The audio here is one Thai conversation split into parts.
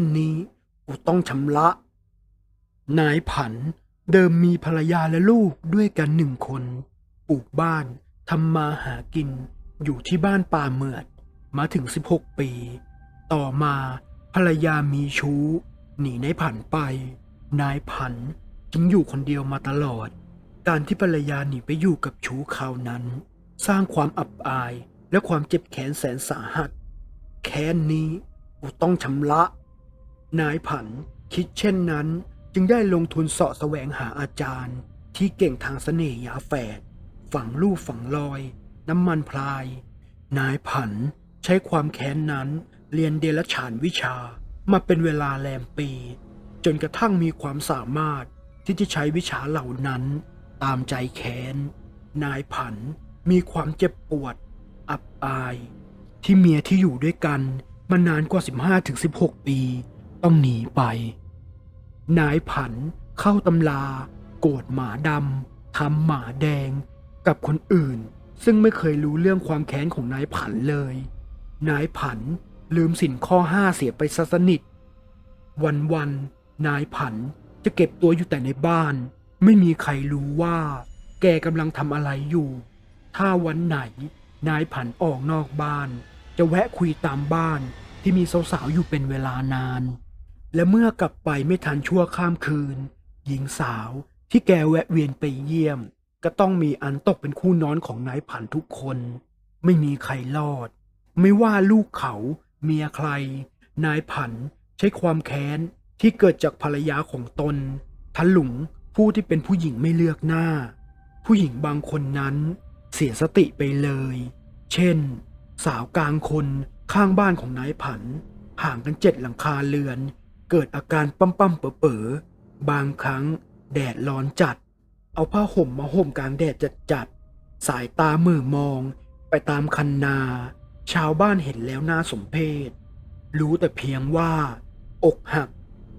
นนี้กูต้องชำระ นายผันเดิมมีภรรยาและลูกด้วยกันหนึ่งคน ปลูกบ้านทำมาหากิน อยู่ที่บ้านป่าเมือด มาถึง 16 ปี ต่อมาภรรยามีชู้ หนีนายผันไป นายผันจึงอยู่คนเดียวมาตลอด การที่ภรรยาหนีไปอยู่กับชู้เขานั้น สร้างความอับอายและความเจ็บแค้นแสนสาหัส แค้นนี้กูต้องชำระ นายผันคิดเช่นนั้นจึงได้ลงทุนเสาะแสวงหาอาจารย์ ที่เก่งทางเสน่ห์ยาแฝดฝังลูกฝังลอย น้ำมันพลาย นายผันใช้ความแค้นนั้นเรียนเดรัจฉานวิชามาเป็นเวลาแรมปี จนกระทั่งมีความสามารถที่จะใช้วิชาเหล่านั้นตามใจแค้น นายผันมีความเจ็บปวด อับอาย ที่เมียที่อยู่ด้วยกันมานานกว่า 15-16 ปี ต้องหนีไป นายผันเข้าตำราโกรธหมาดำทำหมาแดง กับคนอื่น ซึ่งไม่เคยรู้เรื่องความแค้นของนายผันเลย นายผันลืมสินข้อห้าเสียไปซะสนิท วันวันนายผันจะเก็บตัวอยู่แต่ในบ้าน ไม่มีใครรู้ว่า แกกำลังทำอะไรอยู่ ถ้าวันไหน นายผันออกนอกบ้าน จะแวะคุยตามบ้านที่มีสาวๆอยู่เป็นเวลานาน และเมื่อกลับไปไม่ทันชั่วข้ามคืน หญิงสาวที่แกแวะเวียนไปเยี่ยม ก็ต้องมีอันตกเป็นคู่นอนของนายผันทุกคน ไม่มีใครรอด ไม่ว่าลูกเขา เมียใคร นายผันใช้ความแค้นที่เกิดจากภรรยาของตนทันหลุงผู้ที่เป็นผู้หญิงไม่เลือกหน้า ผู้หญิงบางคนนั้น เสียสติไปเลย เช่น สาวกลางคนข้างบ้านของนายผัน ห่างกันเจ็ดหลังคาเรือน เกิดอาการปั๊มปั๊มเป๋อเป๋อบางครั้งแดดร้อนจัด เอาผ้าห่มมาห่มกลางแดดจัดจัด สายตาเมื่อมองไปตามคันนา ชาวบ้านเห็นแล้วน่าสมเพชรู้แต่เพียงว่า อกหัก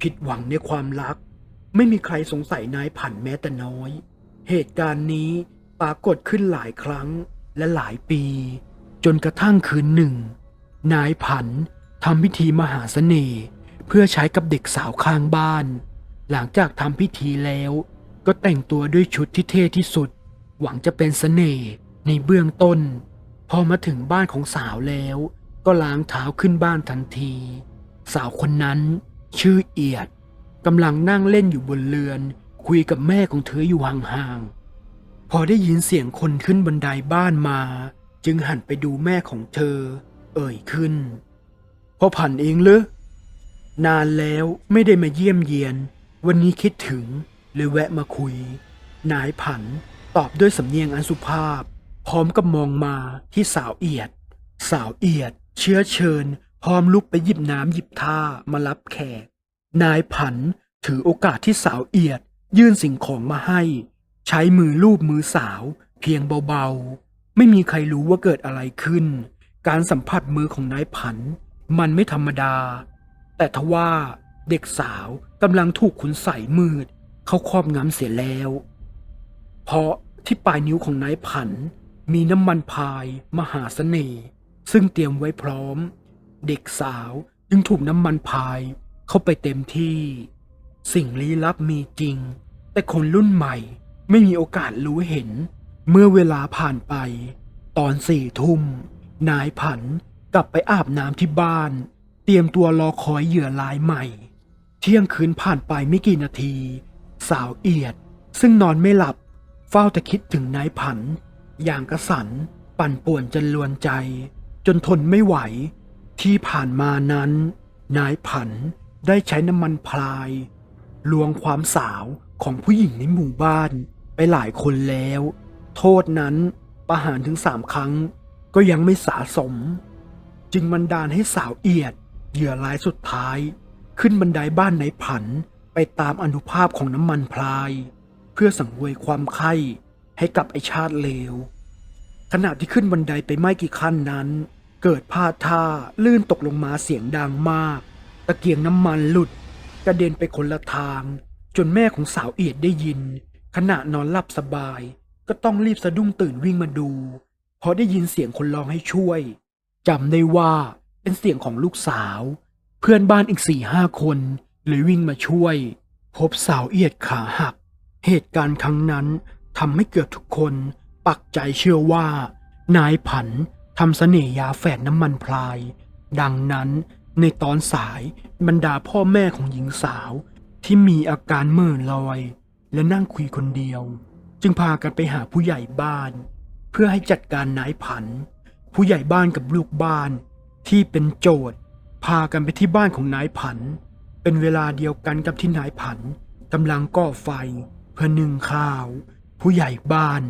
ผิดหวังในความรัก ไม่มีใครสงสัยนายผันแม้แต่น้อย เหตุการณ์นี้ปรากฏขึ้นหลายครั้งและหลายปี จนกระทั่งคืนหนึ่ง นายผันทำพิธีมหาเสน่ห์ เพื่อใช้กับเด็กสาวข้างบ้าน หลังจากทำพิธีแล้ว ก็แต่งตัวด้วยชุดที่เท่ที่สุด หวังจะเป็นเสน่ห์ในเบื้องต้น พอมาถึงบ้านของสาวแล้ว ก็ล้างเท้าขึ้นบ้านทันที สาวคนนั้น ชื่อเอียดกำลังนั่งเล่นอยู่บนเรือน คุยกับแม่ของเธออยู่ห่างๆ พอได้ยินเสียงคนขึ้นบันไดบ้านมา จึงหันไปดูแม่ของเธอ เอ่ยขึ้นพ่อผันเองเหรอ นานแล้วไม่ได้มาเยี่ยมเยียน วันนี้คิดถึงเลยแวะมาคุย นายผันตอบด้วยสำเนียงอันสุภาพ พร้อมกับมองมาที่สาวเอียด สาวเอียด เชื้อเชิญ พร้อมลุกไปหยิบน้ำหยิบท่ามารับแขก นายผันถือโอกาสที่สาวเอียด ยื่นสิ่งของมาให้ ใช้มือลูบมือสาว เพียงเบาๆ ไม่มีใครรู้ว่าเกิดอะไรขึ้น การสัมผัสมือของนายผัน มันไม่ธรรมดา แต่ทว่าเด็กสาวกำลังถูกขุนใส่มืด เขาครอบงำเสียแล้ว เพราะที่ปลายนิ้วของนายผัน มีน้ำมันพายมหาเสน่ห์ซึ่งเตรียมไว้พร้อม เด็กสาวจึงถูกน้ำมันพายเข้าไปเต็มที่ สิ่งลี้ลับมีจริง แต่คนรุ่นใหม่ไม่มีโอกาสรู้เห็น เมื่อเวลาผ่านไป ตอนสี่ทุ่มนายผันกลับไปอาบน้ำที่บ้าน เตรียมตัวรอคอยเหยื่อรายใหม่ เที่ยงคืนผ่านไปไม่กี่นาที สาวเอียด ซึ่งนอนไม่หลับ เฝ้าแต่คิดถึงนายผัน อย่างกระสัน ปั่นป่วนจนลวนใจ จนทนไม่ไหว ที่ผ่านมานั้น นายผันได้ใช้น้ำมันพลาย ลวงความสาวของผู้หญิงในหมู่บ้านไปหลายคนแล้ว โทษนั้นประหารถึงสามครั้งก็ยังไม่สาสม จึงบันดาลให้สาวเอียด เหยื่อรายสุดท้าย ขึ้นบันไดบ้านในผันไปตามอนุภาพของน้ำมันพลาย เพื่อสังเวยความไข้ให้กับไอชาติเลว ขณะที่ขึ้นบันไดไปไม่กี่ขั้นนั้น เกิดพลาดท่าลื่นตกลงมาเสียงดังมาก ตะเกียงน้ำมันหลุด กระเด็นไปคนละทาง จนแม่ของสาวเอียดได้ยิน ขณะนอนหลับสบาย ก็ต้องรีบสะดุ้งตื่นวิ่งมาดูเพราะได้ยินเสียงคนร้องให้ช่วยจำได้ว่า เป็นเสียงของลูกสาว เพื่อนบ้านอีกสี่ห้าคนเลยวิ่งมาช่วย พบสาวเอียดขาหัก เหตุการณ์ครั้งนั้นทำให้เกือบทุกคนปักใจเชื่อว่า นายผันทำเสน่ยาแฝดน้ำมันพลาย ดังนั้นในตอนสายบรรดาพ่อแม่ของหญิงสาวที่มีอาการเมื่อลอย และนั่งคุยคนเดียว จึงพากันไปหาผู้ใหญ่บ้าน เพื่อให้จัดการนายผัน ผู้ใหญ่บ้านกับลูกบ้าน ที่เป็นโจทย์พากันไปที่บ้านของนายผัน เป็นเวลาเดียวกันกับที่นายผันกำลังก่อไฟเพื่อนึ่งข้าว ผู้ใหญ่บ้าน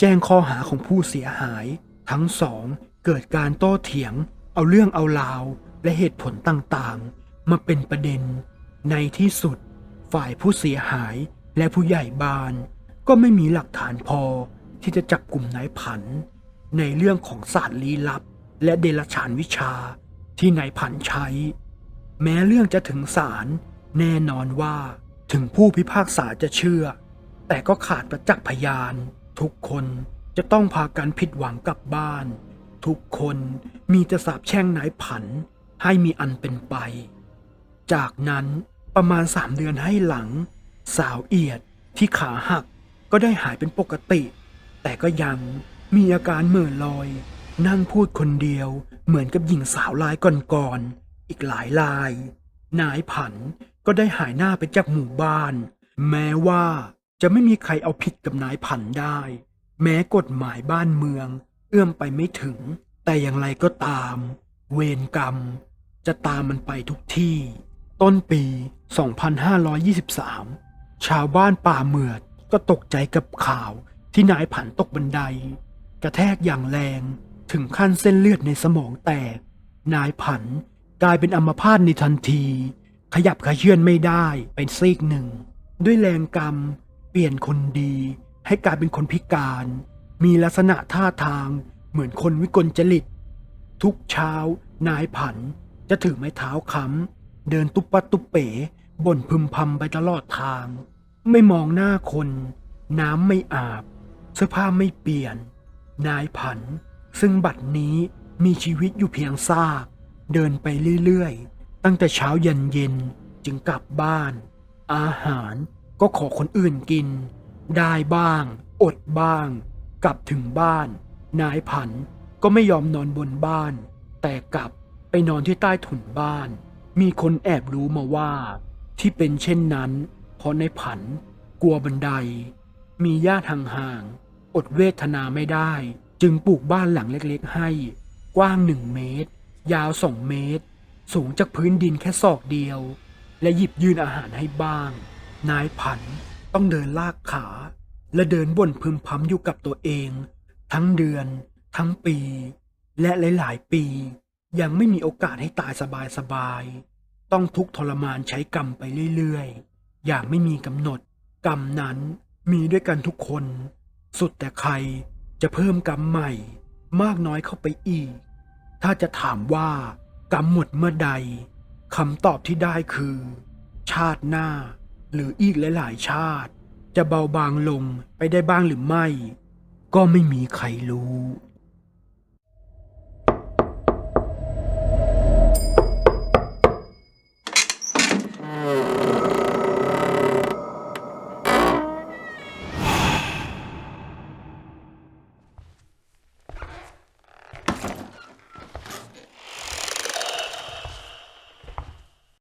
แจ้งข้อหาของผู้เสียหาย ทั้งสองเกิดการโต้เถียง เอาเรื่องเอาราวและเหตุผลต่างๆ มาเป็นประเด็น ในที่สุด ฝ่ายผู้เสียหายและผู้ใหญ่บ้าน ก็ไม่มีหลักฐานพอที่จะจับกลุ่มนายผัน ในเรื่องของศาสตร์ลี้ลับ และเดรัจฉานวิชาที่นายผันใช้ แม้เรื่องจะถึงศาลแน่นอนว่าถึงผู้พิพากษาจะเชื่อ แต่ก็ขาดประจักษ์พยาน ทุกคนจะต้องพากันผิดหวังกลับบ้าน ทุกคนมีจะสาบแช่งนายผันให้มีอันเป็นไป จากนั้นประมาณสามเดือนให้หลัง สาวเอียดที่ขาหักก็ได้หายเป็นปกติ แต่ก็ยังมีอาการเหม่อลอย นั่งพูดคนเดียวเหมือนกับหญิงสาวลายก่อนๆอีกหลายลาย นายผันก็ได้หายหน้าไปจากหมู่บ้าน แม้ว่าจะไม่มีใครเอาผิดกับนายผันได้ แม้กฎหมายบ้านเมือง เอื้อมไปไม่ถึง แต่อย่างไรก็ตาม เวรกรรม จะตามมันไปทุกที่ ต้นปี 2523 ชาวบ้านป่าเมือดก็ตกใจกับข่าวที่นายผันตกบันได กระแทกอย่างแรง ถึงขั้นเส้นเลือดในสมองแตก นายผันกลายเป็นอัมพาตในทันที ขยับขยื่นไม่ได้เป็นซีกหนึ่ง ด้วยแรงกรรม เปลี่ยนคนดี ให้กลายเป็นคนพิการ มีลักษณะท่าทางเหมือนคนวิกลจริต ทุกเช้า นายผันจะถือไม้เท้าค้ำเดินตุปปัตตุเป๋บ่นพึมพำไปตลอดทาง ไม่มองหน้าคน น้ำไม่อาบ เสื้อผ้าไม่เปลี่ยน นายผัน ซึ่งบัดนี้มีชีวิตอยู่เพียงซาก เดินไปเรื่อยๆ ตั้งแต่เช้ายันเย็นจึงกลับบ้าน อาหารก็ขอคนอื่นกิน ได้บ้าง อดบ้าง กลับถึงบ้าน นายผันก็ไม่ยอมนอนบนบ้าน แต่กลับไปนอนที่ใต้ถุนบ้าน มีคนแอบรู้มาว่า ที่เป็นเช่นนั้น เพราะในายผันกลัวบันได มีญาติห่างๆอดเวทนาไม่ได้ จึงปลูกบ้านหลังเล็กๆให้ กว้างหนึ่งเมตร ยาวสองเมตร สูงจากพื้นดินแค่ศอกเดียว และหยิบยื่นอาหารให้บ้าง นายผันต้องเดินลากขา และเดินบ่นพึมพำอยู่กับตัวเอง ทั้งเดือน ทั้งปี และหลายๆปี ยังไม่มีโอกาสให้ตายสบายๆต้องทุกข์ทรมานใช้กรรมไปเรื่อยๆ อย่างไม่มีกำหนด กรรมนั้นมีด้วยกันทุกคน สุดแต่ใคร จะเพิ่มกรรมใหม่มากน้อยเข้าไปอีก ถ้าจะถามว่ากรรมหมดเมื่อใดคำตอบที่ได้คือ ชาติหน้า หรืออีกหลายๆชาติ จะเบาบางลงไปได้บ้างหรือไม่ ก็ไม่มีใครรู้